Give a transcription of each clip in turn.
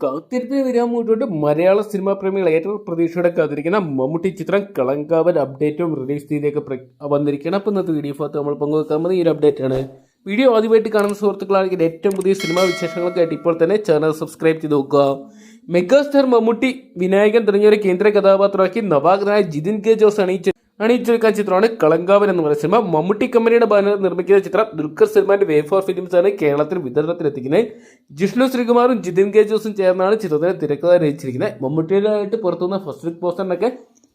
കാത്തിരിപ്പിന് വരാൻ മുന്നോട്ട് മലയാള സിനിമാ പ്രേമികൾ ഏറ്റവും പ്രതീക്ഷയോടെ കാത്തിരിക്കുന്ന മമ്മൂട്ടി ചിത്രം കളങ്കാവൻ അപ്ഡേറ്റും റിലീസ് തീയതിയൊക്കെ വന്നിരിക്കണം അപ്പോൾ ഇന്നത്തെ വീഡിയോ ഭാഗത്ത് നമ്മൾ പങ്കുവെക്കാൻ പോകുന്നത് ഈ ഒരു അപ്ഡേറ്റ് ആണ്. വീഡിയോ ആദ്യമായിട്ട് കാണുന്ന സുഹൃത്തുക്കളാണെങ്കിൽ ഏറ്റവും പുതിയ സിനിമാ വിശേഷങ്ങൾക്കായിട്ട് ഇപ്പോൾ തന്നെ ചാനൽ സബ്സ്ക്രൈബ് ചെയ്ത് നോക്കുക. മെഗാസ്റ്റാർ മമ്മൂട്ടി വിനായകൻ തുടങ്ങിയവരെ കേന്ദ്ര കഥാപാത്രമാക്കി നവാഗതനായ ജിതിൻ കെ ജോസ് അണിയിച്ച അണിയിച്ചൊരുക്കാൻ ചിത്രമാണ് കളങ്കാവൻ എന്ന് പറയുന്ന സിനിമ. മമ്മൂട്ടി കമ്പനിയുടെ ബാനറിൽ നിർമ്മിക്കുന്ന ചിത്രം ദുൽഖർ സൽമാന്റെ വേ ഫോർ ഫിലിംസ് ആണ് കേരളത്തിൽ വിതരണത്തിലെത്തിക്കുന്നത് ജിഷ്ണു ശ്രീകുമാറും ജിതിൻ കെ ജോസും ചേർന്നാണ് ചിത്രത്തിന് തിരക്കഥ രചിച്ചിരിക്കുന്നത്. മമ്മൂട്ടിയുടെയായിട്ട് പുറത്തുനിന്ന ഫസ്റ്റ് ലുക്ക് പോസ്റ്ററിനൊക്കെ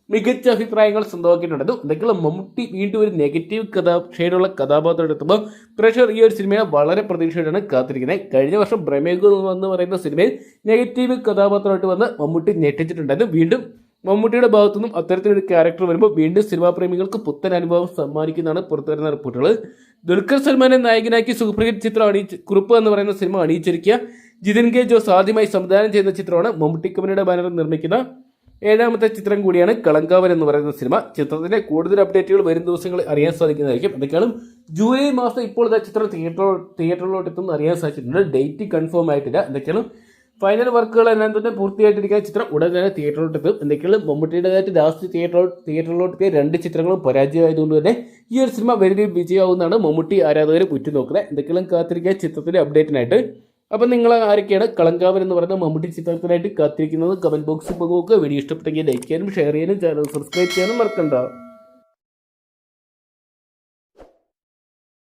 മികച്ച അഭിപ്രായങ്ങൾ സ്വന്തമാക്കിയിട്ടുണ്ടായിരുന്നു എന്തെങ്കിലും മമ്മൂട്ടി വീണ്ടും ഒരു നെഗറ്റീവ് കഥാ ഷെയ്ഡുള്ള കഥാപാത്രം എടുത്തുമ്പോൾ പ്രേക്ഷകർ ഈ ഒരു സിനിമയെ വളരെ പ്രതീക്ഷയോടെയാണ് കാത്തിരിക്കുന്നത്. കഴിഞ്ഞ വർഷം ബ്രമേഗു എന്ന് പറയുന്ന സിനിമയിൽ നെഗറ്റീവ് കഥാപാത്രമായിട്ട് വന്ന് മമ്മൂട്ടി ഞെട്ടിച്ചിട്ടുണ്ടായിരുന്നു വീണ്ടും മമ്മൂട്ടിയുടെ ഭാഗത്തു നിന്നും അത്തരത്തിലൊരു ക്യാരക്ടർ വരുമ്പോൾ വീണ്ടും സിനിമാ പ്രേമികൾക്ക് പുത്തൻ അനുഭവം സമ്മാനിക്കുന്നതാണ് പുറത്തുവരുന്ന റിപ്പോർട്ടുകൾ. ദുൽഖർ സൽമാനെ നായകനാക്കി സൂപ്പർ ഹിറ്റ് ചിത്രം അണിയിച്ച് കുറിപ്പ് എന്ന് പറയുന്ന സിനിമ അണിയിച്ചിരിക്കുക ജിതിൻ കെ ജോസ് ആദ്യമായി സംവിധാനം ചെയ്യുന്ന ചിത്രമാണ് മമ്മൂട്ടി കമ്പനിയുടെ ബാനറിൽ നിർമ്മിക്കുന്ന ഏഴാമത്തെ ചിത്രം കൂടിയാണ് കളങ്കാവൻ എന്ന് പറയുന്ന സിനിമ ചിത്രത്തിന്റെ കൂടുതൽ അപ്ഡേറ്റുകൾ വരും ദിവസങ്ങളിൽ അറിയാൻ സാധിക്കുന്നതായിരിക്കും. എന്തൊക്കെയാണ് ജൂലൈ മാസം ഇപ്പോൾ ചിത്രം തിയേറ്റർ തിയേറ്ററിലോട്ട് എത്തുന്നു അറിയാൻ സാധിച്ചിട്ടുണ്ട്. ഡേറ്റ് കൺഫേം ആയിട്ടില്ല. എന്തൊക്കെയാണ് ഫൈനൽ വർക്കുകൾ എല്ലാം തന്നെ പൂർത്തിയായിട്ടിരിക്കുന്ന ചിത്രം ഉടൻ തന്നെ തിയേറ്ററിലോട്ട് എത്തും. എന്തൊക്കെയാണ്? മമ്മൂട്ടിയുടേതായിട്ട് ലാസ്റ്റ് തിയേറ്ററിലോട്ട് തിയേറ്ററിലോട്ട് രണ്ട് ചിത്രങ്ങളും പരാജയമായതുകൊണ്ട് തന്നെ ഈ ഒരു സിനിമ വലിയ വിജയമാവുന്നതാണ് മമ്മൂട്ടി ആരാധകർ ഉറ്റുനോക്കുന്നത്. എന്തൊക്കെയാണ് കാത്തിരിക്കുക? ചിത്രത്തിന്റെ അപ്ഡേറ്റിനായിട്ട് അപ്പം നിങ്ങൾ ആരൊക്കെയാണ്? കളങ്കാവൻ എന്ന് പറയുന്ന മമ്മൂട്ടി ചിത്രത്തിനായിട്ട് കാത്തിരിക്കുന്നത്? കമന്റ് ബോക്സിൽ പങ്കുവെക്കുക. വീഡിയോ ഇഷ്ടപ്പെട്ടെങ്കിൽ ലൈക്ക് ചെയ്യാനും ഷെയർ ചെയ്യാനും ചാനൽ സബ്സ്ക്രൈബ് ചെയ്യാനും മറക്കണ്ട.